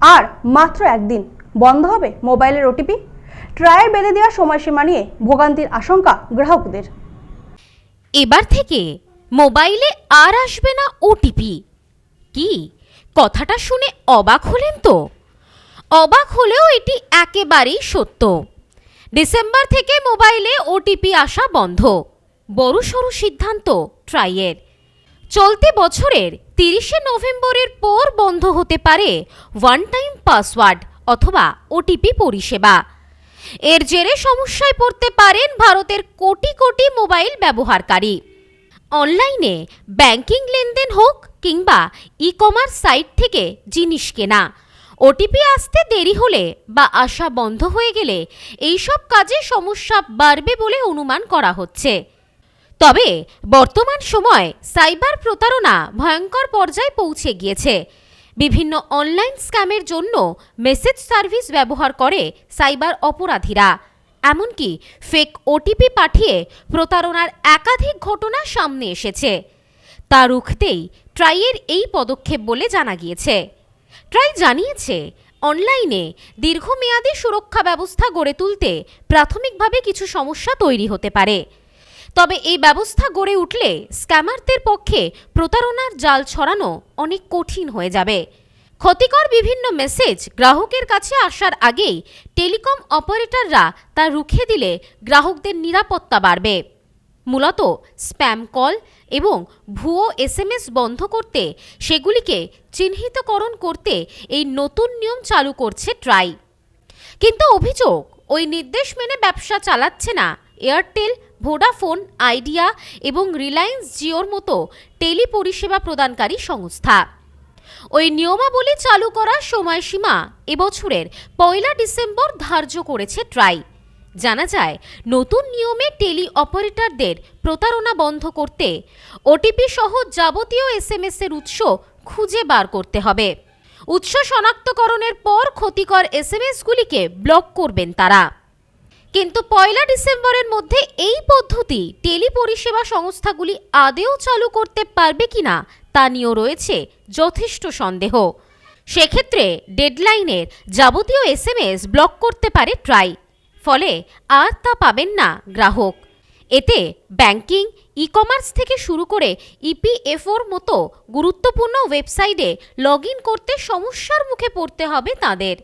আর মাত্র একদিন বন্ধ হবে মোবাইলের ওটিপি। ট্রায়াল বেঁধে দেওয়ার সময়সীমা নিয়ে ভোগান্তির আশঙ্কা গ্রাহকদের। এবার থেকে মোবাইলে আর আসবে না ওটিপি। কি? কথাটা শুনে অবাক হলেন তো? অবাক হলেও এটি একেবারেই সত্য। ডিসেম্বর থেকে মোবাইলে ওটিপি আসা বন্ধ। বড়সড় সিদ্ধান্ত ট্রাইয়ের চলতি বছরের তিরিশে নভেম্বরের পর বন্ধ হতে পারে ওয়ান টাইম পাসওয়ার্ড অথবা ওটিপি পরিষেবা। এর জেরে সমস্যায় পড়তে পারেন ভারতের কোটি কোটি মোবাইল ব্যবহারকারী। অনলাইনে ব্যাংকিং লেনদেন হোক কিংবা ই কমার্স সাইট থেকে জিনিস কেনা ওটিপি আসতে দেরি হলে বা আসা বন্ধ হয়ে গেলে এইসব কাজে সমস্যা বাড়বে বলে অনুমান করা হচ্ছে। তবে বর্তমান সময় সাইবার প্রতারণা ভয়ঙ্কর পর্যায়ে পৌঁছে গিয়েছে। বিভিন্ন অনলাইন স্ক্যামের জন্য মেসেজ সার্ভিস ব্যবহার করে সাইবার অপরাধীরা। এমনকি ফেক ওটিপি পাঠিয়ে প্রতারণার একাধিক ঘটনা সামনে এসেছে। তা রুখতেই ট্রাইয়ের এই পদক্ষেপ বলে জানা গিয়েছে। ট্রাই জানিয়েছে, অনলাইনে দীর্ঘমেয়াদী সুরক্ষা ব্যবস্থা গড়ে তুলতে প্রাথমিকভাবে কিছু সমস্যা তৈরি হতে পারে। তবে এই ব্যবস্থা গড়ে উঠলে স্ক্যামারদের পক্ষে প্রতারণার জাল ছড়ানো অনেক কঠিন হয়ে যাবে। ক্ষতিকর বিভিন্ন মেসেজ গ্রাহকের কাছে আসার আগেই টেলিকম অপারেটররা তা রুখে দিলে গ্রাহকদের নিরাপত্তা বাড়বে। মূলত স্প্যাম কল এবং ভুয়ো এসএমএস বন্ধ করতে সেগুলিকে চিহ্নিতকরণ করতে এই নতুন নিয়ম চালু করছে ট্রাই। কিন্তু অভিযোগ, ওই নির্দেশ মেনে ব্যবসা চালাচ্ছে না এয়ারটেল ভোডাফোন আইডিয়া এবং রিলায়েন্স জিওর মতো টেলি পরিষেবা প্রদানকারী সংস্থা। ওই নিয়মাবলী চালু করার সময়সীমা এবছরের পয়লা ডিসেম্বর ধার্য করেছে ট্রাই জানা যায়, নতুন নিয়মে টেলি অপারেটরদের প্রতারণা বন্ধ করতে ওটিপি সহ যাবতীয় এসএমএস এর উৎস খুঁজে বার করতে হবে। উৎস শনাক্তকরণের পর ক্ষতিকর এসএমএসগুলিকে ব্লক করবেন তারা। কিন্তু পয়লা ডিসেম্বরের মধ্যে এই পদ্ধতি টেলি পরিষেবা সংস্থাগুলি আদেও চালু করতে পারবে কিনা তা নিয়েও রয়েছে যথেষ্ট সন্দেহ। সেক্ষেত্রে ডেডলাইনের যাবতীয় এসএমএস ব্লক করতে পারে ট্রাই, ফলে আর তা পাবেন না গ্রাহক। এতে ব্যাংকিং ই কমার্স থেকে শুরু করে ইপিএফওর মতো গুরুত্বপূর্ণ ওয়েবসাইটে লগ করতে সমস্যার মুখে পড়তে হবে তাদের।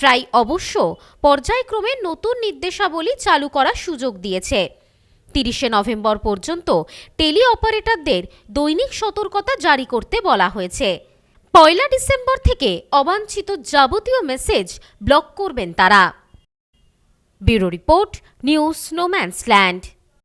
ট্রাই অবশ্য পর্যায়ক্রমে নতুন নির্দেশাবলী চালু করার সুযোগ দিয়েছে। তিরিশে নভেম্বর পর্যন্ত টেলি অপারেটরদের দৈনিক সতর্কতা জারি করতে বলা হয়েছে। পয়লা ডিসেম্বর থেকে অবাঞ্ছিত যাবতীয় মেসেজ ব্লক করবেন তারা। Bureau report, news স্নোম্যান্সল্যান্ড